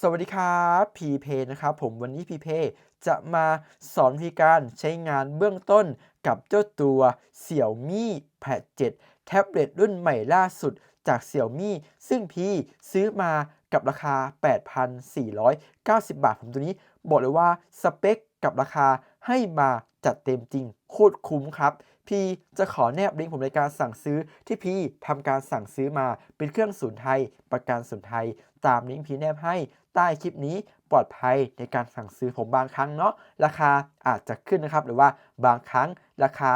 สวัสดีครับพีเพนะครับผมวันนี้พีเพจะมาสอนวิธีการใช้งานเบื้องต้นกับเจ้าตัว Xiaomi Pad 7 แท็บเล็ตรุ่นใหม่ล่าสุดจาก Xiaomi ซึ่งพีซื้อมากับราคา 8,490 บาท ผมตัวนี้บอกเลยว่าสเปคกับราคาให้มาจัดเต็มจริงโคตรคุ้มครับ พีจะขอแนบลิงก์ผมในการสั่งซื้อที่พีทำการสั่งซื้อมาเป็นเครื่องศูนย์ไทย ประกันศูนย์ไทย ตามลิงก์พีแนบให้ใต้คลิปนี้ปลอดภัยในการสั่งซื้อผมบางครั้งเนาะราคาอาจจะขึ้นนะครับ หรือว่าบางครั้งราคา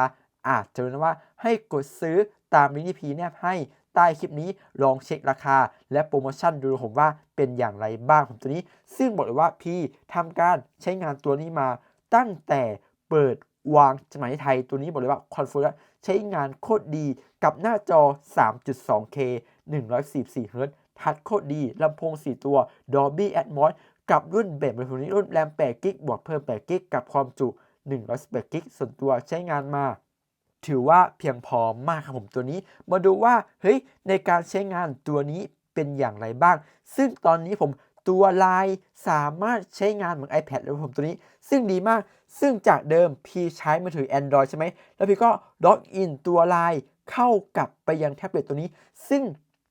อาจจะนว่าให้กดซื้อตามลิงก์ที่พีแนบให้ใต้คลิปนี้ลองเช็คราคา และโปรโมชั่นดูผมว่าเป็นอย่างไรบ้างผมตัวนี้ ซึ่งบอกเลยว่าพี่ทำการใช้งานตัวนี้มาตั้งแต่เปิด วางจำหน่ายไทยตัวนี้บอกเลยว่าคอนโฟลใช้งานโคตรดีกับหน้าจอ 3.2K 144 Hz ทัชโคตรดีลำโพง 4 ตัว Dolby Atmos กับรุ่นแบบในตัวนี้รุ่นแรม8กิกบวกเพิ่ม8กิกกับความจุ118กิกส่วนตัวใช้งานมา ถือว่าเพียงพอมากครับผมตัวนี้ มาดูว่าเฮ้ยในการใช้งานตัวนี้เป็นอย่างไรบ้าง ซึ่งตอนนี้ผม ตัวไลน์สามารถใช้งานเหมือน iPad เลยผมตัวนี้ ซึ่งดีมาก ซึ่งจากเดิมพี่ใช้มือถือ Android ใช่ไหม แล้วพี่ก็ล็อกอินตัวไลน์เข้ากับไปยังแท็บเล็ตตัวนี้ ซึ่ง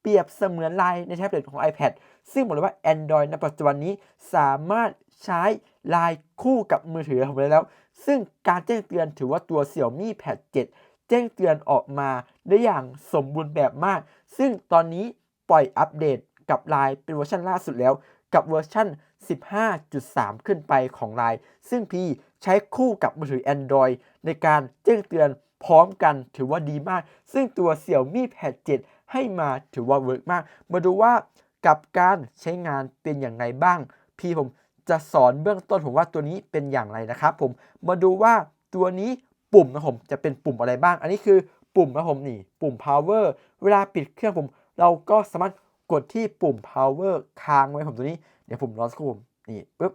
เปรียบเสมือนไลน์ในแท็บเล็ตของ iPad ซึ่งบอกเลยว่า Android ในปัจจุบันนี้สามารถใช้ไลน์คู่กับมือถือผมได้แล้ว ซึ่งการแจ้งเตือนถือว่าตัว Xiaomi Pad 7 แจ้งเตือนออกมาได้อย่างสมบูรณ์แบบมาก ซึ่งตอนนี้ปล่อยอัปเดตกับไลน์เป็นเวอร์ชันล่าสุดแล้ว กับเวอร์ชัน15.3 ขึ้นไปของไลน์ซึ่งพีใช้คู่กับมือถือ Android ในการแจ้งเตือนพร้อมกันถือว่าดีมาก ซึ่งตัว Xiaomi Pad 7 ให้มาถือว่าเวิร์กมาก มาดูว่ากับการใช้งานเป็นอย่างไรบ้าง พี่ผมจะสอนเบื้องต้นผมว่าตัวนี้เป็นอย่างไรนะครับผมมาดูว่าตัวนี้ปุ่มนะผมจะเป็นปุ่มอะไรบ้าง อันนี้คือปุ่มนะผมนี่ปุ่ม power เวลาปิดเครื่องผม เราก็สามารถ กดที่ปุ่ม power ค้างไว้ผมตัวนี้ เดี๋ยวผมรอสักครู่นี่ปุ๊บ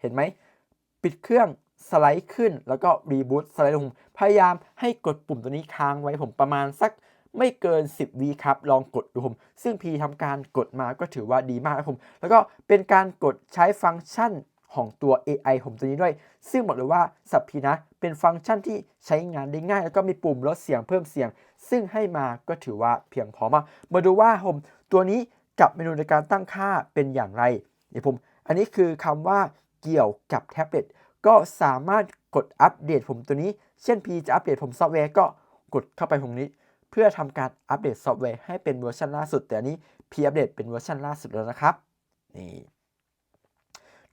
เห็นไหม ปิดเครื่องสไลด์ขึ้นแล้วก็รีบูตสไลด์ลง พยายามให้กดปุ่มตัวนี้ค้างไว้ผมประมาณสักไม่เกิน 10วีครับ ลองกดดูผม ซึ่งพีทำการกดมาก็ถือว่าดีมากนะผม แล้วก็เป็นการกดใช้ฟังก์ชันของตัว AI ผมตัวนี้ด้วย ซึ่งบอกเลยว่าสับพีนะ เป็นฟังก์ชันที่ใช้งานได้ง่าย แล้วก็มีปุ่มลดเสียงเพิ่มเสียง ซึ่งให้มาก็ถือว่าเพียงพอมากมาดูว่าผม ตัวนี้กับเมนูในการตั้งค่าเป็นอย่างไรเดี๋ยวผม อันนี้คือคำว่าเกี่ยวกับแท็บเล็ตก็สามารถกดอัปเดตผมตัวนี้ เช่นพีจะอัปเดตผมซอฟต์แวร์ก็กดเข้าไปตรงนี้ เพื่อทำการอัปเดตซอฟต์แวร์ให้เป็นเวอร์ชันล่าสุด แต่อันนี้พีอัปเดตเป็นเวอร์ชันล่าสุดแล้วนะครับนี่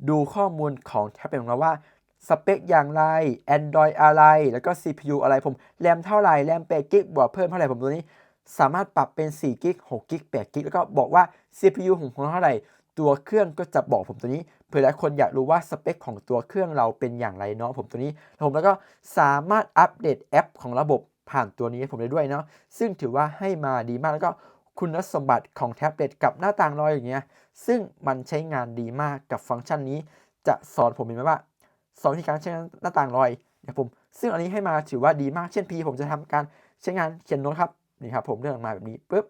ดูข้อมูลของแท็บเล็ตของเราว่าสเปคอย่างไร Android อะไร แล้วก็ CPU อะไรผม แรมเท่าไหร่ แรม8กิกบวกเพิ่มเท่าไหร่ผมตัวนี้ สามารถปรับเป็น4กิก6กิก8กิกแล้วก็บอกว่า CPU ของผมเท่าไหร่ ตัวเครื่องก็จะบอกผมตัวนี้ เผื่อหลายคนอยากรู้ว่าสเปคของตัวเครื่องเราเป็นอย่างไรเนาะผมตัวนี้ผมแล้วก็สามารถอัปเดตแอปของระบบผ่านตัวนี้ให้ผมได้ด้วยเนาะซึ่งถือว่าให้มาดีมากแล้วก็คุณสมบัติของแท็บเล็ตกับหน้าต่างลอยอย่างเงี้ย ซึ่งมันใช้งานดีมากกับฟังก์ชันนี้ จะสอนผมเห็นไหมว่าสอนวิธีการใช้งานหน้าต่างลอยเดี๋ยวผม ซึ่งอันนี้ให้มาถือว่าดีมากเช่นพีผมจะทำการใช้งานเขียนโน้ตครับ นี่ครับผมเลื่อนออกมาแบบนี้ปุ๊บ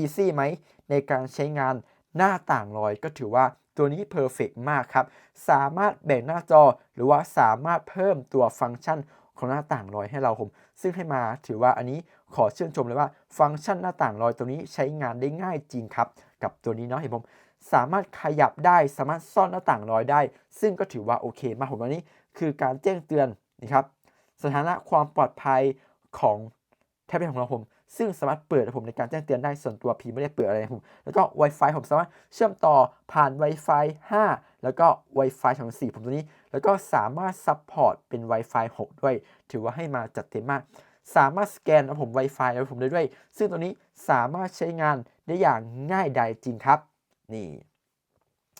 easy ไหมในการใช้งานหน้าต่างลอยก็ถือว่าตัวนี้เพอร์เฟกมากครับ สามารถแบ่งหน้าจอหรือว่าสามารถเพิ่มตัวฟังก์ชันของหน้าต่างลอยให้เราผม ซึ่งให้มาถือว่าอันนี้ขอเชื่นชมเลยว่าฟังก์ชันหน้าต่างลอยตัวนี้ใช้งานได้ง่ายจริงครับ กับตัวนี้เนาะเห็นผมสามารถขยับได้สามารถซ่อนหน้าต่างลอยได้ ซึ่งก็ถือว่าโอเค มากผมวันนี้คือการแจ้งเตือนนะครับสถานะความปลอดภัยของแท็บเล็ตของเราผม ซึ่งสามารถเปิดผมในการแจ้งเตือนได้ส่วนตัวพีไม่ได้เปิดอะไรผม แล้วก็ Wi-Fi ผมสามารถเชื่อมต่อผ่าน Wi-Fi 5 แล้วก็ Wi-Fi ของ4ผมตัวนี้ แล้วก็สามารถซัพพอร์ตเป็น Wi-Fi 6 ด้วย ถือว่าให้มาจัดเต็มมาก สามารถสแกนนะผม Wi-Fi แล้วผมได้ด้วย ซึ่งตัวนี้สามารถใช้งานได้อย่างง่ายดายจริงครับ นี่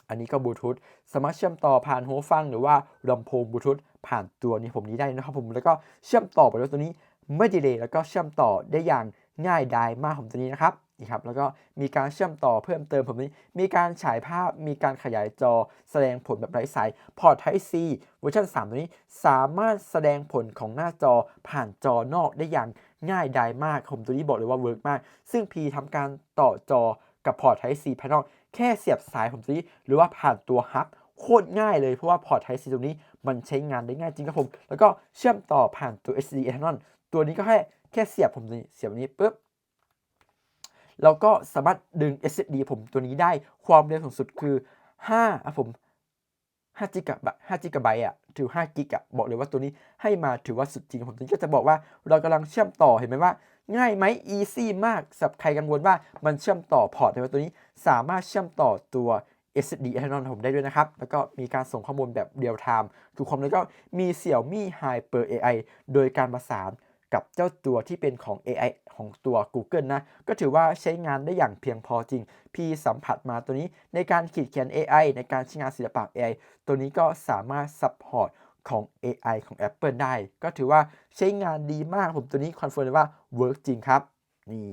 อันนี้ก็บลูทูธสามารถเชื่อมต่อผ่านหูฟังหรือว่าลำโพงบลูทูธผ่านตัวนี้ผมนี้ได้นะครับผมแล้วก็เชื่อมต่อไปด้วยตัวนี้ไม่ดีเลยแล้วก็เชื่อมต่อได้อย่าง ง่ายดายมากผมตัวนี้นะครับนี่ครับแล้วก็มีการเชื่อมต่อเพิ่มเติมผมนี้ มีการฉายภาพมีการขยายจอแสดงผลแบบไร้สายพอร์ต Type C เวอร์ชัน3 ตัวนี้สามารถแสดงผลของหน้าจอผ่านจอนอกได้อย่างง่ายดายมาก ผมตัวนี้บอกเลยว่าเวิร์กมาก ซึ่ง P ทำการต่อจอกับพอร์ต Type C ภายนอกแค่เสียบสายผมตัวนี้ หรือว่าผ่านตัวฮับโคตรง่ายเลยเพราะว่าพอร์ต Type C ตรงนี้มันใช้งานได้ง่ายจริงครับผม แล้วก็เชื่อมต่อผ่านตัว SD Ethernet ตัวนี้ก็แค่ แค่เสียบผมเสียบอันนี้ปุ๊บเราก็สามารถดึง SSD ผมตัวนี้ได้ความเร็วสูงสุดคือ5อะผม5จิกะบะ5จิกะไบต์อะถือ5กิกะบอกเลยว่าตัวนี้ให้มาถือว่าสุดจริงผมตัวนี้ก็จะบอกว่าเรากำลังเชื่อมต่อเห็นไหมว่า ง่ายไหม easy มากสำหรับใครกังวลว่ามันเชื่อมต่อพอร์ตในตัวนี้ สามารถเชื่อมต่อตัว SSD Ethernet ผมได้ด้วยนะครับ แล้วก็มีการส่งข้อมูลแบบเรียลไทม์คือความแล้วก็มีเสี่ยวมี่ Hyper AI โดยการประสาน กับเจ้าตัวที่เป็นของ AI ของตัว Google นะ ก็ถือว่าใช้งานได้อย่างเพียงพอจริง พี่สัมผัสมาตัวนี้ในการขีดเขียน AI ในการใช้งานศิลปะ AI ตัวนี้ก็สามารถซัพพอร์ตของ AI ของ Apple ได้ ก็ถือว่าใช้งานดีมากผมตัวนี้คอนเฟิร์มเลยว่าเวิร์กจริงครับ นี่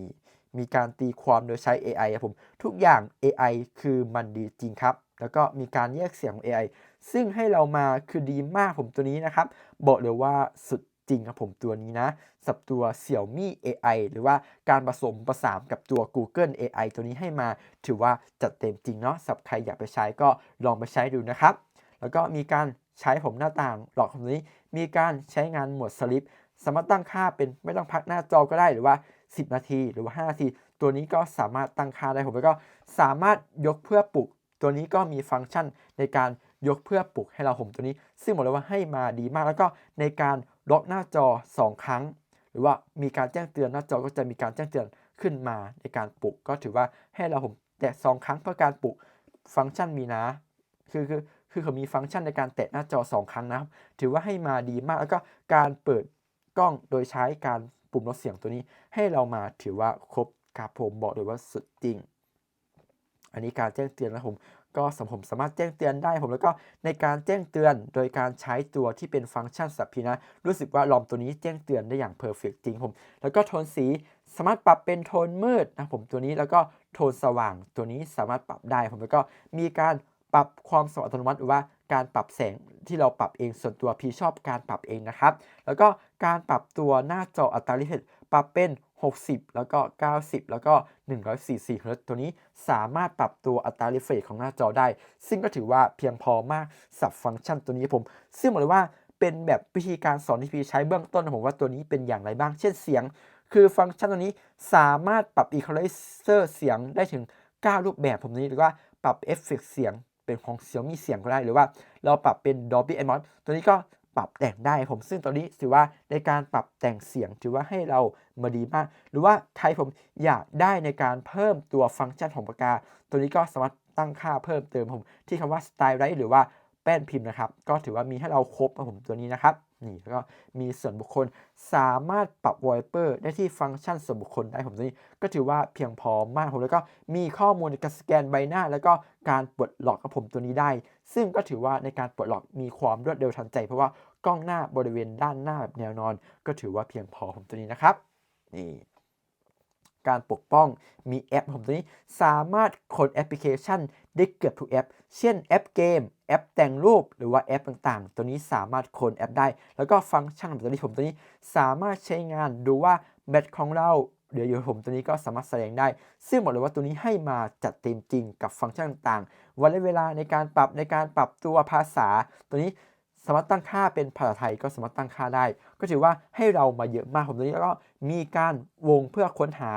มีการตีความโดยใช้ AI ครับผม ทุกอย่าง AI คือมันดีจริงครับ แล้วก็มีการแยกเสียงของ AI ซึ่งให้เรามาคือดีมากผมตัวนี้นะครับ บอกเลยว่าสุด ริงครับผมตัวนี้นะสับตัว Xiaomi AI หรือว่าการผสมประสานกับตัว Google AI ตัวนี้ให้มา ถือว่าจัดเต็มจริงเนาะสับใครอยากไปใช้ก็ลองไปใช้ดูนะครับ แล้วก็มีการใช้ผมหน้าต่างหลอกคำนี้ มีการใช้งานหมวดสลิปสามารถตั้งค่าเป็นไม่ต้องพักหน้าจอก็ได้หรือว่า 10 นาทีหรือว่า 5 นาที ตัวนี้ก็สามารถตั้งค่าได้ผมแล้วก็สามารถยกเพื่อปลุก ตัวนี้ก็มีฟังก์ชันในการยกเพื่อปลุกให้เราผมตัวนี้ ซึ่งบอกเลยว่าให้มาดีมากแล้วก็ในการ ล็อกหน้าจอ 2 ครั้ง หรือว่ามีการแจ้งเตือนหน้าจอก็จะมีการแจ้งเตือนขึ้นมาในการปลุก ก็ถือว่าให้เราผมแตะ 2 ครั้งเพื่อการปลุกฟังก์ชันมีนะ คือคือคือเขามีฟังก์ชันในการแตะหน้าจอ 2 ครั้งนะครับ ถือว่าให้มาดีมาก แล้วก็การเปิดกล้องโดยใช้การปุ่มลดเสียงตัวนี้ ให้เรามาถือว่าครบครับผมบอกเลยว่าสุดจริง อันนี้การแจ้งเตือนนะผม ก็สมผมสามารถแจ้งเตือนได้ผมแล้วก็ในการแจ้งเตือนโดยการใช้ตัวที่เป็นฟังก์ชันสับพีนะรู้สึกว่าลอมตัวนี้แจ้งเตือนได้อย่างเพอร์เฟกจริงผม แล้วก็โทนสีสามารถปรับเป็นโทนมืดนะผมตัวนี้แล้วก็โทนสว่างตัวนี้สามารถปรับได้ผมแล้วก็มีการปรับความสว่างอัตโนมัติหรือว่าการปรับแสงที่เราปรับเองส่วนตัวพี่ชอบการปรับเองนะครับ แล้วก็การปรับตัวหน้าจออัตราลิเฟตปรับเป็น 60 แล้วก็ 90 แล้วก็ 144เฮิร์ตตัวนี้สามารถปรับตัวอัตราลิเฟตของหน้าจอได้ ซึ่งก็ถือว่าเพียงพอมากสับฟังก์ชันตัวนี้ผม ซึ่งบอกเลยว่าเป็นแบบวิธีการสอนที่พี่ใช้เบื้องต้นผมว่าตัวนี้เป็นอย่างไรบ้าง เช่นเสียง คือฟังก์ชันตัวนี้สามารถปรับ equalizer เสียงได้ถึง 9 รูปแบบผมนี้หรือว่าปรับเอฟเฟกเสียงเป็นของ Xiaomi เสียงก็ได้หรือว่า เราปรับเป็น Dolby Atmos ตัวนี้ก็ ปรับแต่งได้ผมซึ่งตอนนี้ถือว่าในการปรับแต่งเสียงถือว่าให้เรามาดีมาก หรือว่าใครผมอยากได้ในการเพิ่มตัวฟังก์ชันของปากกา ตัวนี้ก็สามารถตั้งค่าเพิ่มเติมผมที่คำว่าสไตล์ไรหรือว่าแป้นพิมพ์นะครับ ก็ถือว่ามีให้เราครบผมตัวนี้นะครับ นี่แล้วก็มีส่วนบุคคลสามารถปรับวอลเปอร์ได้ที่ฟังก์ชันส่วนบุคคลได้ผมตัวนี้ ก็ถือว่าเพียงพอมากผมแล้วก็มีข้อมูลในการสแกนใบหน้า แล้วก็การปลดล็อกกับผมตัวนี้ได้ ซึ่งก็ถือว่าในการปลดล็อกมีความรวดเร็วทันใจ เพราะว่ากล้องหน้าบริเวณด้านหน้าแบบแนวนอน ก็ถือว่าเพียงพอผมตัวนี้นะครับนี่ การปกป้องมีแอปผมตัวนี้สามารถคนแอปพลิเคชันได้เกือบทุกแอป เช่นแอปเกม แอปแต่งรูปหรือว่าแอปต่างๆ ตัวนี้สามารถคนแอปได้ แล้วก็ฟังก์ชันของตัวนี้ผมตัวนี้สามารถใช้งานดูว่าแบตของเราเดี๋ยวอยู่ผมตัวนี้ก็สามารถแสดงได้ ซึ่งบอกเลยว่าตัวนี้ให้มาจัดเต็มจริงกับฟังก์ชันต่างๆ วันและเวลาในการปรับในการปรับตัวภาษา ตัวนี้ สามารถตั้งค่าเป็นภาษาไทยก็สามารถตั้งค่าได้ ก็ถือว่าให้เรามาเยอะมากผมตัวนี้แล้วก็มีการวงเพื่อค้นหา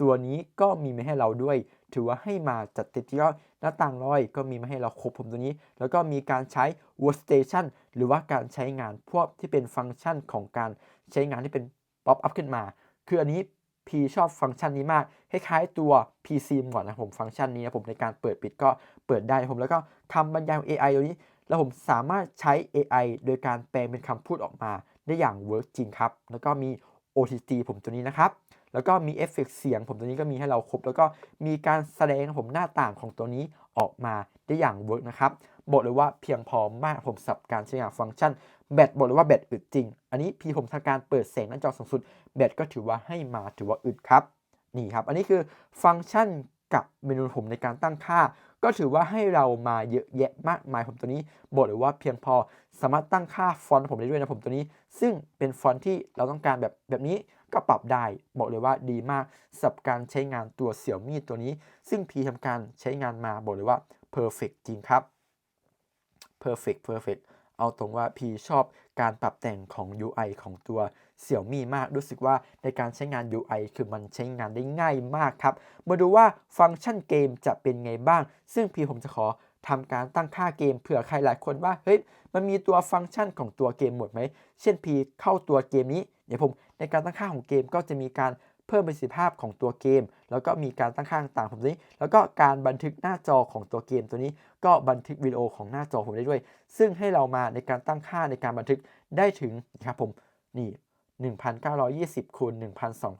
ตัวนี้ก็มีมาให้เราด้วย ถือว่าให้มาจัดเต็มที่ก็หน้าต่างลอย ก็มีมาให้เราครบผมตัวนี้ แล้วก็มีการใช้ workstation หรือว่าการใช้งานพวกที่เป็นฟังก์ชันของการใช้งานที่เป็น pop up ขึ้นมา คืออันนี้พีชอบฟังก์ชันนี้มาก คล้ายๆตัว PC ก่อนนะผมฟังก์ชันนี้นะผมในการเปิดปิดก็เปิดได้ผมแล้วก็คำบรรยายของ AI ตัวนี้ แล้วผมสามารถใช้ AI โดยการแปลงเป็นคำพูดออกมาได้อย่างเวิร์กจริงครับ แล้วก็มี OTT ผมตัวนี้นะครับ แล้วก็มีเอฟเฟกเสียง ผมตัวนี้ก็มีให้เราครบ แล้วก็มีการแสดงผมหน้าต่างของตัวนี้ออกมาได้อย่างเวิร์กนะครับ บอกเลยว่าเพียงพอมากผมสับการใช้งานฟังก์ชัน แบตบอกเลยว่าแบตอึดจริง อันนี้พีผมทำการเปิดแสงหน้าจอสูงสุด แบตก็ถือว่าให้มาถือว่าอึดครับ นี่ครับ อันนี้คือฟังก์ชันกับเมนูผมในการตั้งค่า ก็ถือว่าให้เรามาเยอะแยะมากมายผมตัวนี้บอกเลยว่าเพียงพอสามารถตั้งค่าฟอนต์ผมได้ด้วยนะผมตัวนี้ ซึ่งเป็นฟอนต์ที่เราต้องการแบบแบบนี้ก็ปรับได้บอกเลยว่าดีมากสำหรับการใช้งานตัว Xiaomi ตัวนี้ ซึ่งพีทำการใช้งานมาบอกเลยว่า perfect จริงครับ perfect perfect เอาตรงว่าพีชอบการปรับแต่งของ UI ของตัว Xiaomi มากรู้สึกว่าในการใช้งาน UI คือมันใช้งานได้ง่ายมากครับ มาดูว่าฟังก์ชันเกมจะเป็นไงบ้าง ซึ่งพีผมจะขอทำการตั้งค่าเกมเผื่อใครหลายคนว่าเฮ้ยมันมีตัวฟังก์ชันของตัวเกมหมดไหม เช่นพีเข้าตัวเกมนี้เดี๋ยวผมในการตั้งค่าของเกมก็จะมีการ เพิ่มประสิทธิภาพของตัวเกม แล้วก็มีการตั้งค่าต่างๆผมนี้ แล้วก็การบันทึกหน้าจอของตัวเกมตัวนี้ก็บันทึกวิดีโอของหน้าจอผมได้ด้วย ซึ่งให้เรามาในการตั้งค่าในการบันทึกได้ถึงนะครับผมนี่ 1920คูณ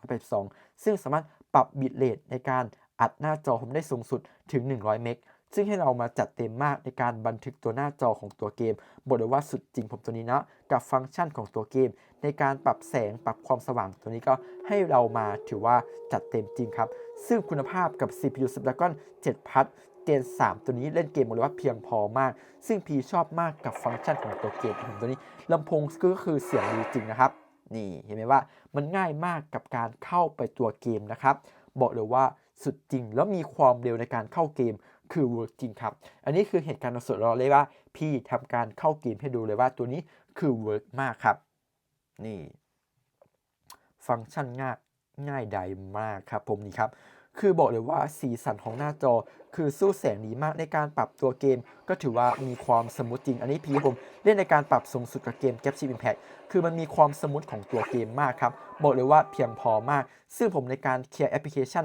1282 ซึ่งสามารถปรับบิตเรทในการอัดหน้าจอผมได้สูงสุดถึง 100 เมก ซึ่งให้เรามาจัดเต็มมากในการบันทึกตัวหน้าจอของตัวเกม บอกเลยว่าสุดจริงผมตัวนี้นะกับฟังก์ชันของตัวเกม ในการปรับแสงปรับความสว่างตัวนี้ก็ให้เรามาถือว่าจัดเต็มจริงครับ ซึ่งคุณภาพกับ CPU Snapdragon 7พัทเจน3 ตัวนี้เล่นเกมบอกเลยว่าเพียงพอมาก ซึ่งพีชอบมากกับฟังก์ชันของตัวเกมของตัวนี้ลำโพงก็คือเสียงดีจริงนะครับนี่เห็นไหมว่ามันง่ายมากกับการเข้าไปตัวเกมนะครับ บอกเลยว่า สุดจริง แล้วมีความเร็วในการเข้าเกมคือเวิร์กจริงครับ อันนี้คือเหตุการณ์สดๆเราเลยว่า พี่ทำการเข้าเกมให้ดูเลยว่าตัวนี้คือเวิร์กมากครับ นี่ ฟังก์ชันง่ายง่ายดายมากครับผมนี่ครับคือบอกเลยว่าสีสันของหน้าจอ คือสู้แสงดีมากในการปรับตัวเกม ก็ถือว่ามีความสมูทจริง อันนี้พี่ผมเล่นในการปรับสูงสุดกับเกม Genshin Impact คือมันมีความสมูทของตัวเกมมากครับ บอกเลยว่าเพียงพอมาก ซึ่งผมในการเคลียร์แอปพลิเคชัน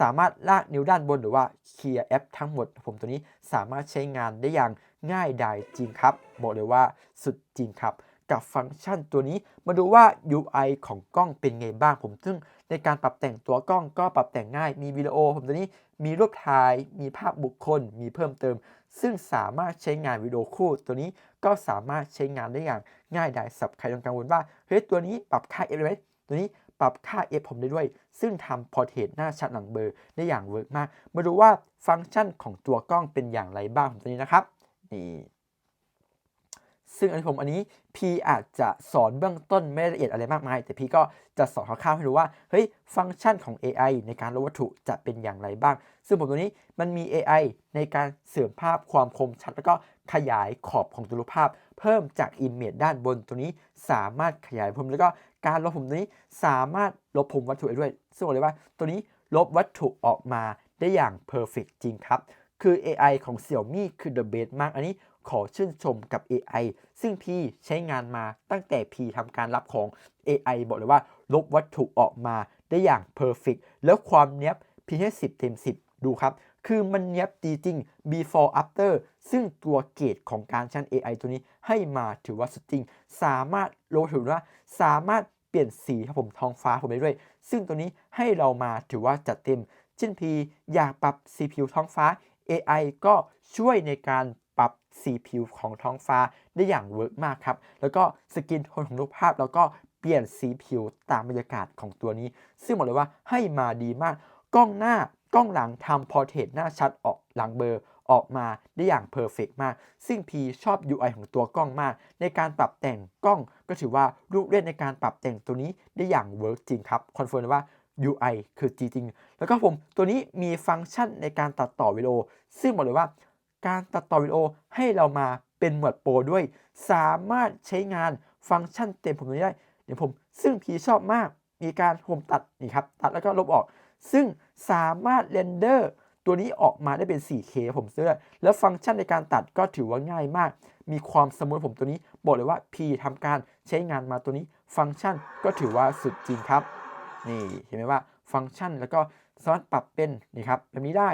สามารถลากนิ้วด้านบนหรือว่าเคลียร์แอปทั้งหมดผมตัวนี้สามารถใช้งานได้อย่างง่ายดายจริงครับบอกเลยว่าสุดจริงครับกับฟังก์ชันตัวนี้มาดูว่า UI ของกล้องเป็นไงบ้างผม ซึ่งในการปรับแต่งตัวกล้องก็ปรับแต่งง่าย มีวิดีโอ ผมตัวนี้มีรูปถ่าย มีภาพบุคคล มีเพิ่มเติม ซึ่งสามารถใช้งานวิดีโอคู่ ตัวนี้ก็สามารถใช้งานได้อย่างง่ายดายสับใครต้องกังวลว่าเฮ้ยตัวนี้ปรับค่า f ไหมตัวนี้ ปรับค่า f ผมได้ด้วย ซึ่งทำพอร์เทรตหน้าชัดหลังเบอร์ได้อย่างเวิร์กมาก มาดูว่าฟังก์ชันของตัวกล้องเป็นอย่างไรบ้างตัวนี้นะครับนี่ซึ่งอันนี้ผมอันนี้พี่อาจจะสอนเบื้องต้นไม่ละเอียดอะไรมากมาย แต่พี่ก็จะสอนคร่าวๆให้รู้ว่าเฮ้ยฟังก์ชันของ AI ในการลดวัตถุจะเป็นอย่างไรบ้าง ซึ่งผมตัวนี้มันมี AI ในการเสริมภาพความคมชัด แล้วก็ขยายขอบของตัวรูปภาพ เพิ่มจากอิมเมจด้านบนตัวนี้สามารถขยายผมแล้วก็ การลบผมตัวนี้สามารถลบผมวัตถุได้ด้วย ซึ่งบอกเลยว่าตัวนี้ลบวัตถุออกมาได้อย่างเพอร์เฟกจริงครับ คือ AI ของ Xiaomi คือ the best มาก อันนี้ขอชื่นชมกับ AI ซึ่งพี่ใช้งานมาตั้งแต่พี่ทำการรับของ AI บอกเลยว่า ลบวัตถุออกมาได้อย่างเพอร์เฟกแล้วความเนี้ยพี่ให้ 10 เต็ม 10 ดูครับ คือมันเนี้ยบจริง before after ซึ่งตัวเกรดของการชั้น AI ตัวนี้ให้มาถือว่าสุดจริง สามารถโลถือว่าสามารถ ปลี่ยนสีครับผมท้องฟ้าผมได้ด้วย ซึ่งตัวนี้ให้เรามาถือว่าจัดเต็มเช่นพีอยากปรับ CPU ท้องฟ้า AI ก็ช่วยในการปรับสีผิวของท้องฟ้าได้อย่างเวิร์กมากครับ แล้วก็สกินโทนของรูปภาพแล้วก็เปลี่ยนสีผิวตามบรรยากาศของตัวนี้ ซึ่งบอกเลยว่าให้มาดีมาก กล้องหน้ากล้องหลังทำพอร์เทรตหน้าชัดออกหลังเบอร์ ออกมาได้อย่างเพอร์เฟกมาก ซึ่งพีชอบ UI ของตัวกล้องมาก ในการปรับแต่งกล้อง ก็ถือว่าลูกเล่นในการปรับแต่งตัวนี้ได้อย่างเวิร์กจริงครับ คอนเฟิร์มเลยว่า UI คือจริง แล้วก็ผมตัวนี้มีฟังก์ชันในการตัดต่อวิดีโอ ซึ่งบอกเลยว่า การตัดต่อวิดีโอให้เรามาเป็นหมวดโปรด้วย สามารถใช้งานฟังก์ชันเต็มผมนี้ได้ เดี๋ยวผม ซึ่งพีชอบมาก มีการผมตัดนี่ครับ ตัดแล้วก็ลบออก ซึ่งสามารถเรนเดอร์ ตัวนี้ออกมาได้เป็น 4K ผมเสื้อแล้วฟังก์ชันในการตัดก็ถือว่าง่ายมาก มีความสมูทผมตัวนี้ บอกเลยว่าพีทำการใช้งานมาตัวนี้ ฟังก์ชันก็ถือว่าสุดจริงครับ นี่เห็นไหมว่าฟังก์ชันแล้วก็สามารถปรับเป็นนี่ครับแบบนี้ได้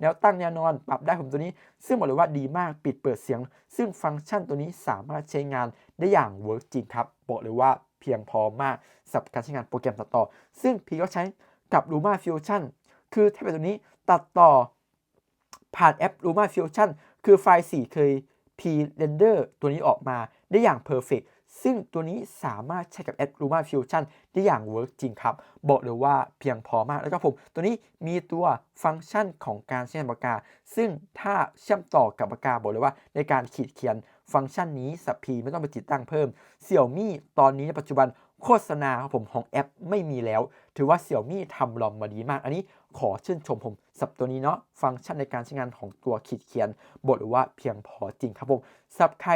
แนวตั้งแนวนอนปรับได้ผมตัวนี้ ซึ่งบอกเลยว่าดีมากปิดเปิดเสียง ซึ่งฟังก์ชันตัวนี้สามารถใช้งานได้อย่างเวิร์กจริงครับบอกเลยว่าเพียงพอมากสำหรับการใช้งานโปรแกรมตัดต่อ ซึ่งพีก็ใช้กับ Luma Fusion คือแท็บเล็ตตัวนี้ ตัดต่อผ่านแอป Luma Fusion คือไฟล์ 4 เคย P Render ตัวนี้ออกมาได้อย่าง Perfect ซึ่งตัวนี้สามารถใช้กับแอป Luma Fusion ได้อย่างเวิร์กจริงครับ บอกเลยว่าเพียงพอมากแล้วก็ผม ตัวนี้มีตัวฟังก์ชันของการใช้ปากกา ซึ่งถ้าเชื่อมต่อกับปากกาบอกเลยว่า ในการขีดเขียนฟังก์ชันนี้สับพีไม่ต้องไปติดตั้งเพิ่ม Xiaomi ตอนนี้ในปัจจุบันโฆษณาครับผมของแอปไม่มีแล้ว ถือว่า Xiaomi ทำลองมาดีมาก อันนี้ขอชื่นชมผม สับตัวนี้เนาะฟังก์ชันในการใช้งานของตัวขีดเขียน บทหรือว่าเพียงพอจริงครับผมสับใคร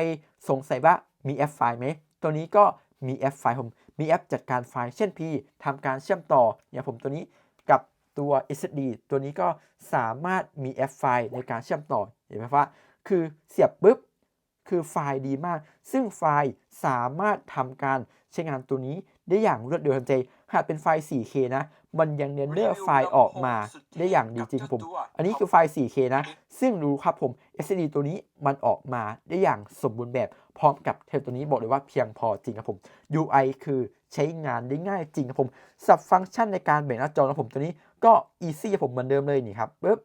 สงสัยว่ามีแอปไฟล์ไหมตัวนี้ก็มีแอปไฟล์ผมมีแอปจัดการไฟล์เช่น P ทำการเชื่อมต่อเนี่ยผมตัวนี้กับตัว SSD ตัวนี้ก็สามารถมีแอปไฟล์ในการเชื่อมต่อเห็นไหมว่าคือเสียบปุ๊บคือไฟล์ดีมาก ซึ่งไฟล์สามารถทำการใช้งานตัวนี้ได้อย่างรวดเร็วทันใจหากเป็นไฟล์ 4K นะ มันยังเรนเดอร์ไฟล์ออกมาได้อย่างดีจริงผม อันนี้คือไฟล์ 4K นะ ซึ่งรู้ครับผม SSD ตัวนี้มันออกมาได้อย่างสมบูรณ์แบบ พร้อมกับเทปตัวนี้บอกเลยว่าเพียงพอจริงครับผม UI คือใช้งานได้ง่ายจริงครับผม สับฟังก์ชันในการแบ่งหน้าจอของผมตัวนี้ก็ easy ครับผมเหมือนเดิมเลยนี่ครับปึ๊บ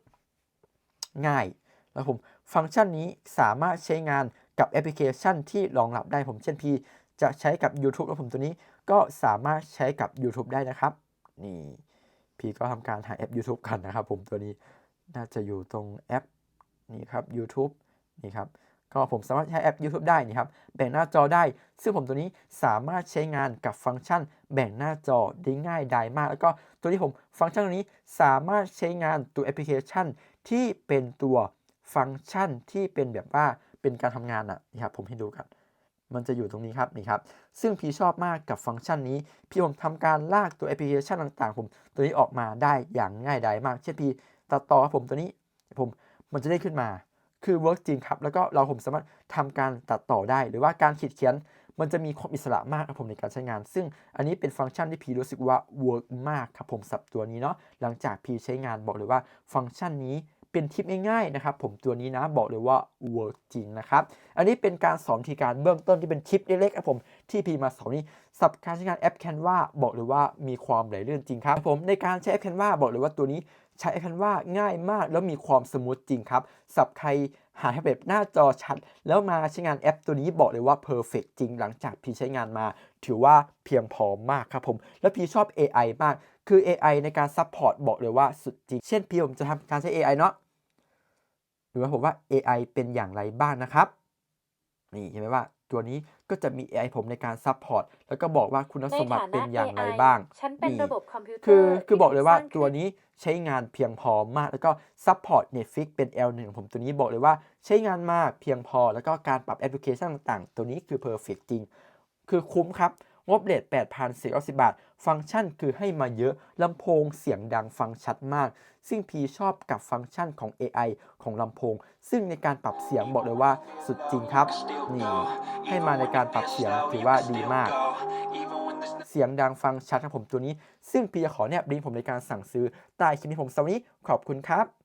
ง่ายแล้วผมฟังก์ชันนี้สามารถใช้งานกับแอปพลิเคชันที่รองรับได้ผมเช่นพีจะใช้กับ YouTube แล้วผมตัวนี้ก็สามารถใช้กับ YouTube ได้นะครับ นี่พี่ก็ทำการหาแอป YouTube กันนะครับผมตัวนี้น่าจะอยู่ตรงแอปนี่ครับ YouTube นี่ครับก็ผมสามารถใช้แอป YouTube ได้นี่ครับแบ่งหน้าจอได้ ซึ่งผมตัวนี้สามารถใช้งานกับฟังก์ชัน แบ่งหน้าจอได้ง่ายดายมาก แล้วก็ตัวที่ผมฟังก์ชันตัวนี้สามารถใช้งานตัวแอปพลิเคชันที่เป็นตัวฟังก์ชันที่เป็นแบบว่าเป็นการทำงานอะนี่ครับผมให้ดูกัน มันจะอยู่ตรงนี้ครับนี่ครับ ซึ่งพี่ชอบมากกับฟังก์ชันนี้ พี่ผมทำการลากตัวแอปพลิเคชันต่างๆ ผมตัวนี้ออกมาได้อย่างง่ายดายมาก เช่นพี่ตัดต่อผมตัวนี้ผมมันจะได้ขึ้นมา คือเวิร์กจริงครับ แล้วก็เราผมสามารถทำการตัดต่อได้ หรือว่าการขีดเขียนมันจะมีความอิสระมากครับผมในการใช้งาน ซึ่งอันนี้เป็นฟังก์ชันที่พีรู้สึกว่าเวิร์กมากครับผมสับตัวนี้เนาะหลังจากพีใช้งานบอกเลยว่าฟังก์ชันนี้ เป็นทิปง่ายๆนะครับผมตัวนี้นะบอกเลยว่าเวิร์กจริงนะครับ อันนี้เป็นการสอนวิธีการเบื้องต้นที่เป็นทิปเล็กๆครับผมที่พีมาสอนนี้สับการใช้งานแอป Canva บอกเลยว่ามีความไหลเลื่อนจริงครับผมในการใช้แอป Canva บอกเลยว่าตัวนี้ใช้แอป Canva ง่ายมาก แล้วมีความสมูทจริงครับสับใครหาแท็บเล็ตหน้าจอชัด แล้วมาใช้งานแอปตัวนี้บอกเลยว่าเพอร์เฟกจริงหลังจากพี่ใช้งานมา ถือว่าเพียงพอมากครับผม แล้วพี่ชอบ AI มาก คือ AI ในการซัพพอร์ตบอกเลยว่าสุดจริง เช่นพี่ผมจะทำการใช้ AI เนาะ ดูว่าผมว่า AI เป็นอย่างไรบ้างนะครับนี่เห็นไหมว่าตัวนี้ก็จะมี AI ผมในการซัพพอร์ตแล้วก็บอกว่าคุณในสมบัติฐาเป็นะนอย่างไร AI บ้างฉันเป็นนี่ระบบคอมพิวเตอร์คือคือที่บอกเลยว่าถูกสร้างตัวขึ้นนี้ใช้งานเพียงพอมาก แล้วก็ซัพพอร์ต Netflix เป็น L1 ของผมตัวนี้บอกเลยว่าใช้งานมากเพียงพอ แล้วก็การปรับแอปพลิเคชันต่างๆ ตัวนี้คือเพอร์เฟกจริง คือคุ้มครับ งบเลท8,490 บาท ฟังก์ชันคือให้มาเยอะ ลำโพงเสียงดังฟังชัดมาก ซึ่งพีชอบกับฟังก์ชันของ AI ของลำโพง ซึ่งในการปรับเสียงบอกเลยว่าสุดจริงครับ นี่ ให้มาในการปรับเสียงถือว่าดีมากเสียงดังฟังชัดครับผมตัวนี้ ซึ่งพีจะขอแนบลิงก์ผมในการสั่งซื้อใต้คลิปนี้ผมสวันนี้ขอบคุณครับ